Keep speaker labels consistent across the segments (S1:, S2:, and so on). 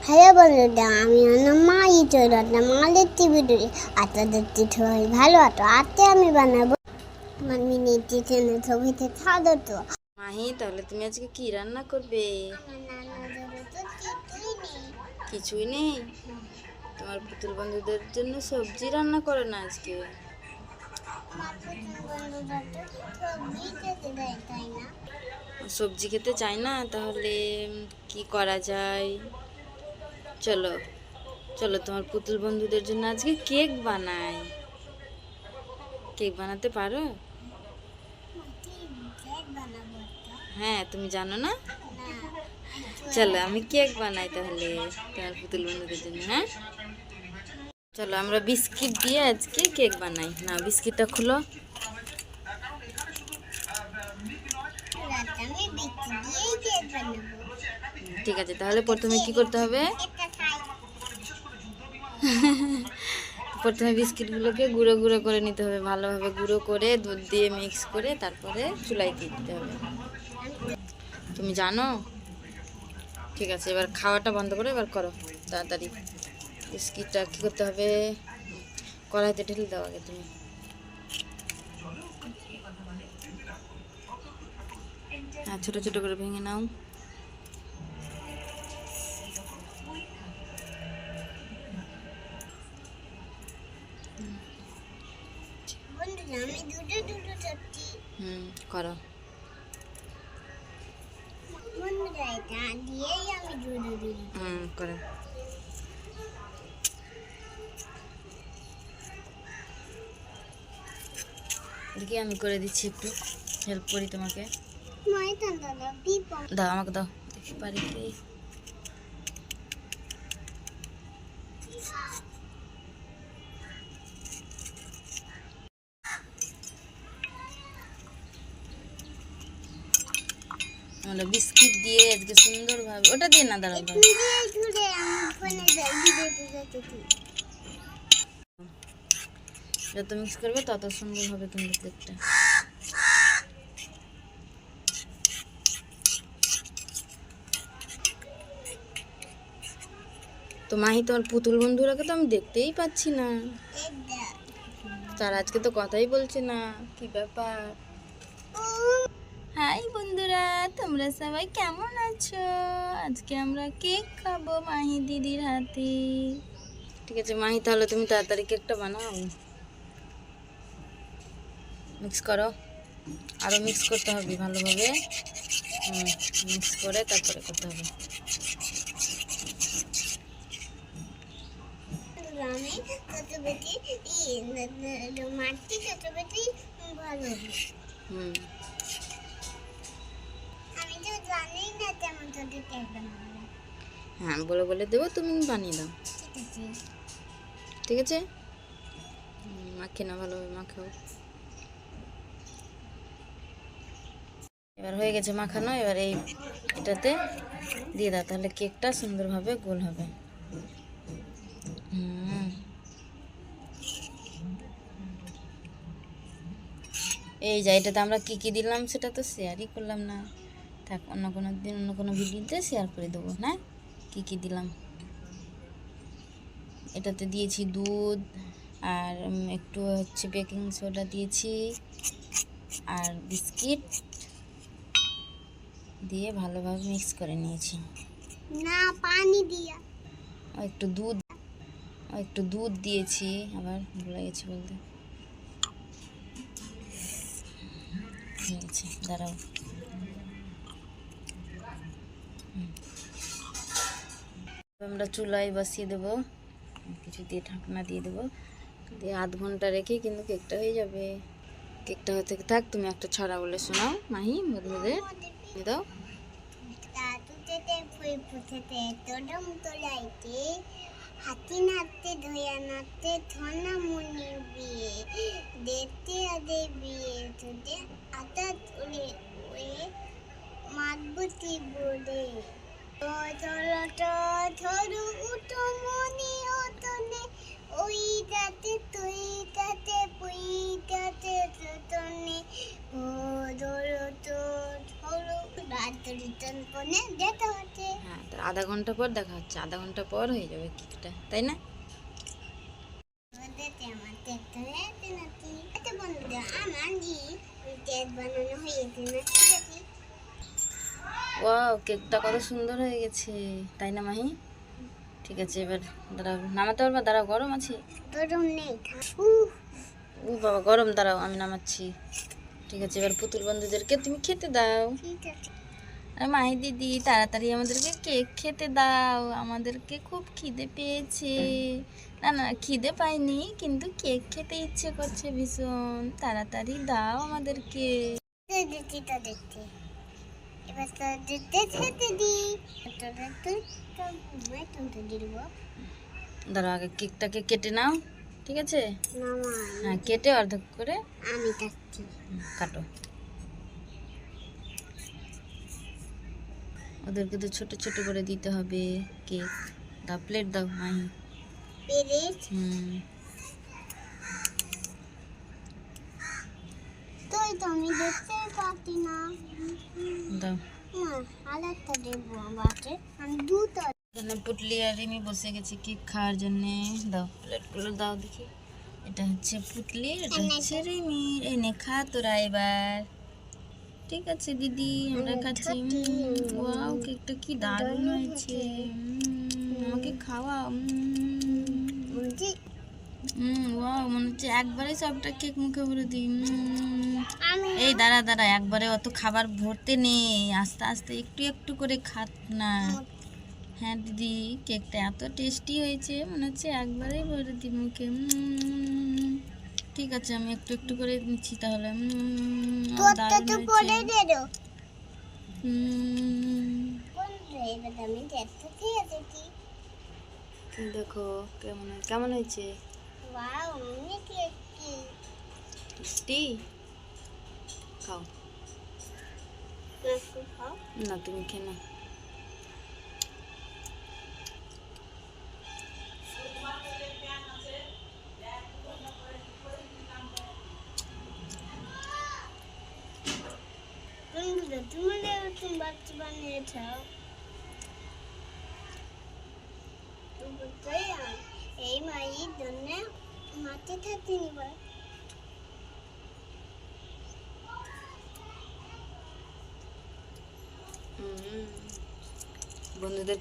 S1: Hello বন্ধুরা আমি হলাম মাই চৌরাটা মালের টিভি ডুরি আটা দেখতে সবাই ভালো আটো আতে আমি বানাবো। আমার মিনিটি টেনে ছবিতে ছাদো তো।
S2: মাহি তাহলে তুমি আজকে কি রান্না করবে?
S1: কিছুই নেই।
S2: তোমার পুতুল বন্ধুদের জন্য সবজি রান্না করো না আজকে? সবজি খেতে চাই না তাহলে কি করা যায়? চলো চলো তোমার পুতুল বন্ধুদের জন্য আজকে কেক বানাই। কেক বানাতে পারো? হ্যাঁ তুমি জানো না? চলো, আমি কেক বানাই তাহলে তোমার পুতুল বন্ধুদের জন্য হ্যাঁ? চলো, আমরা বিস্কিট দিয়ে আজকে কেক বানাই। না বিস্কিটটা খুলো। ঠিক আছে, তাহলে প্রথমে কি করতে হবে? প্রথমে বিস্কিটগুলোকে গুঁড়ো গুঁড়ো করে নিতে হবে, ভালোভাবে গুঁড়ো করে দুধ দিয়ে মিক্স করে তারপরে দিয়ে দিতে হবে। তুমি জানো? ঠিক আছে, এবার খাওয়াটা বন্ধ করে, এবার করো, তাড়াতাড়ি। বিস্কিটটা কী করতে হবে? কড়াইতে ঢেলে দাও আগে তুমি। হ্যাঁ ছোটো ছোটো করে ভেঙে নাও।
S1: আমি
S2: হুম, করো। করো দেখি আমি করে দিচ্ছি একটু। হেল্প করি তোমাকে। দাও, আমাকে দাও। দেখি পারি কি। আমরা বিস্কিট দিয়ে আজকে সুন্দরভাবে, ওটা দিয়ে না, দাঁড়াও যত মিক্স করবে, তত সুন্দর হবে কিন্তু কেকটা তো মাহি, তোমার পুতুল বন্ধুরাকে তো আমি দেখতেই পাচ্ছি না। তার আজকে তো কথাই বলছে না, কি ব্যাপার? হাই বন্ধুরা তোমরা সবাই কেমন আছো? আজকে আমরা কেক খাব মাহি দিদির হাতে। ঠিক আছে মাহি তাহলে তুমি তাড়াতাড়ি কেকটা বানাও। মিক্স করো। আরও মিক্স করতে হবে ভালোভাবে। মিক্স করে তারপরে করতে হবে।
S1: মাটি ভালো
S2: হুম। হ্যাঁ বলে বলে দেবো, তুমি বানিয়ে দাও।
S1: ঠিক আছে?
S2: মাখিয়ে না ভালোভাবে মাখাও এবার হয়ে গেছে মাখানো, এবার এই এটাতে দিয়ে দাও, তাহলে কেকটা সুন্দরভাবে গোল হবে। এই যা, এটাতে আমরা কি কি দিলাম সেটা তো শেয়ারই করলাম না। থাক অন্য কোনো দিন অন্য কোনো ভিডিওতে শেয়ার করে দেবো হ্যাঁ? কী কী দিলাম? এটাতে দিয়েছি দুধ আর একটু হচ্ছে বেকিং সোডা দিয়েছি আর বিস্কিট দিয়ে ভালোভাবে মিক্স করে নিয়েছি।
S1: না পানি দিয়া।
S2: একটু দুধ ও একটু দুধ দিয়েছি আবার ভুলে গেছি বলতে। দাঁড়াও। আমরা চুলায় বসিয়ে দেবো। কিছু দিয়ে ঢাকনা দিয়ে দেবো। দিয়ে আধ ঘণ্টা রেখে কিন্তু কেকটা হয়ে যাবে। কেকটা হতে থাক, তুমি একটা ছড়া বলে শোনাও। মাহি দিয়ে দাও।
S1: হাতি নাচতে বিয়ে দেখতে বিয়ে ধরু উঠো মনি অতনে ওই তুই পুই ও ধরো তো ধরো যেতে হচ্ছে।
S2: হ্যাঁ তো আধা ঘণ্টা পর দেখা হচ্ছে আধা ঘণ্টা পর হয়ে যাবে কেকটা তাই না?
S1: ওদেরকে আমার কেকটা হয়েছে নাকি? আচ্ছা বন্ধুরা আমার জি কেক বানানো হয়েছে না ঠিক আছে
S2: ওয়াও কেকটা কত সুন্দর হয়ে গেছে। তাই না মাহি? ঠিক আছে এবার দাঁড়াও নামাতে পারবা? দাঁড়াও গরম আছে?
S1: গরম নেই।
S2: ও বাবা গরম দাঁড়াও আমি নামাচ্ছি। ঠিক আছে এবার পুতুল বন্ধুদেরকে তুমি খেতে দাও। আর মাহি দিদি তাড়াতাড়ি আমাদেরকে কেক খেতে দাও। আমাদেরকে খুব খিদে পেয়েছে। না না খিদে পাইনি কিন্তু কেক খেতে ইচ্ছে করছে ভীষণ। তাড়াতাড়ি দাও আমাদেরকে।
S1: তো দিচ্ছি তো দিচ্ছি এবার তো দিতে খেতে দিই
S2: দাঁড়াও আগে কেকটাকে কেটে নাও ঠিক আছে? হ্যাঁ কেটে অর্ধেক করে
S1: আমি কাটছি।
S2: কাটো। ওদেরকে তো ছোট ছোট করে দিতে হবে কেক। দা প্লেট দাও
S1: পেরেছ?
S2: হুম।
S1: তুই তো আমি দেখতে পাচ্ছি না
S2: দাও
S1: আলাদা দেবো আমাকে। আমি দুটো
S2: এখানে পুটলি আর রিমি বসে গেছে কেক খাওয়ার জন্য। দাও প্লেটগুলো দাও দেখি। এটা হচ্ছে পুটলি এটা হচ্ছে রিমি। এনে খা তোরা এবার। ঠিক আছে দিদি আমরা খাচ্ছি। ওয়াও কেকটা কি দারুণ হয়েছে। আমাকে খাওয়া।
S1: বলছি।
S2: হুম ওয়াও মনে হচ্ছে একবারে সবটা কেক মুখে ভরে দিই। এই দাঁড়া দাঁড়া একবারে অত খাবার ভরতে নেই। আস্তে আস্তে একটু একটু করে খাত না। হ্যাঁ দিদি কেকটা এত টেস্টি হয়েছে মনে হচ্ছে একবারেই ভরে দিই মুখে। ঠিক আছে আমি একটু একটু করে নিচ্ছি তাহলে। দেখো কেমন কেমন হয়েছে?
S1: টেস্টি
S2: খাও। না তুমি খেয়ে
S1: বন্ধুরা তোমাদের এরকম বাচ্চা বুঝতেই আম- এই মায়ের জন্য মাটি থাকতে নিবার
S2: বন্ধুদের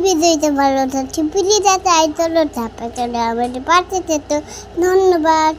S1: ভিডিওটা ভালো থাকে প্লিজ একটা আইতলো চাপা চলে আমাদের পাশে তো ধন্যবাদ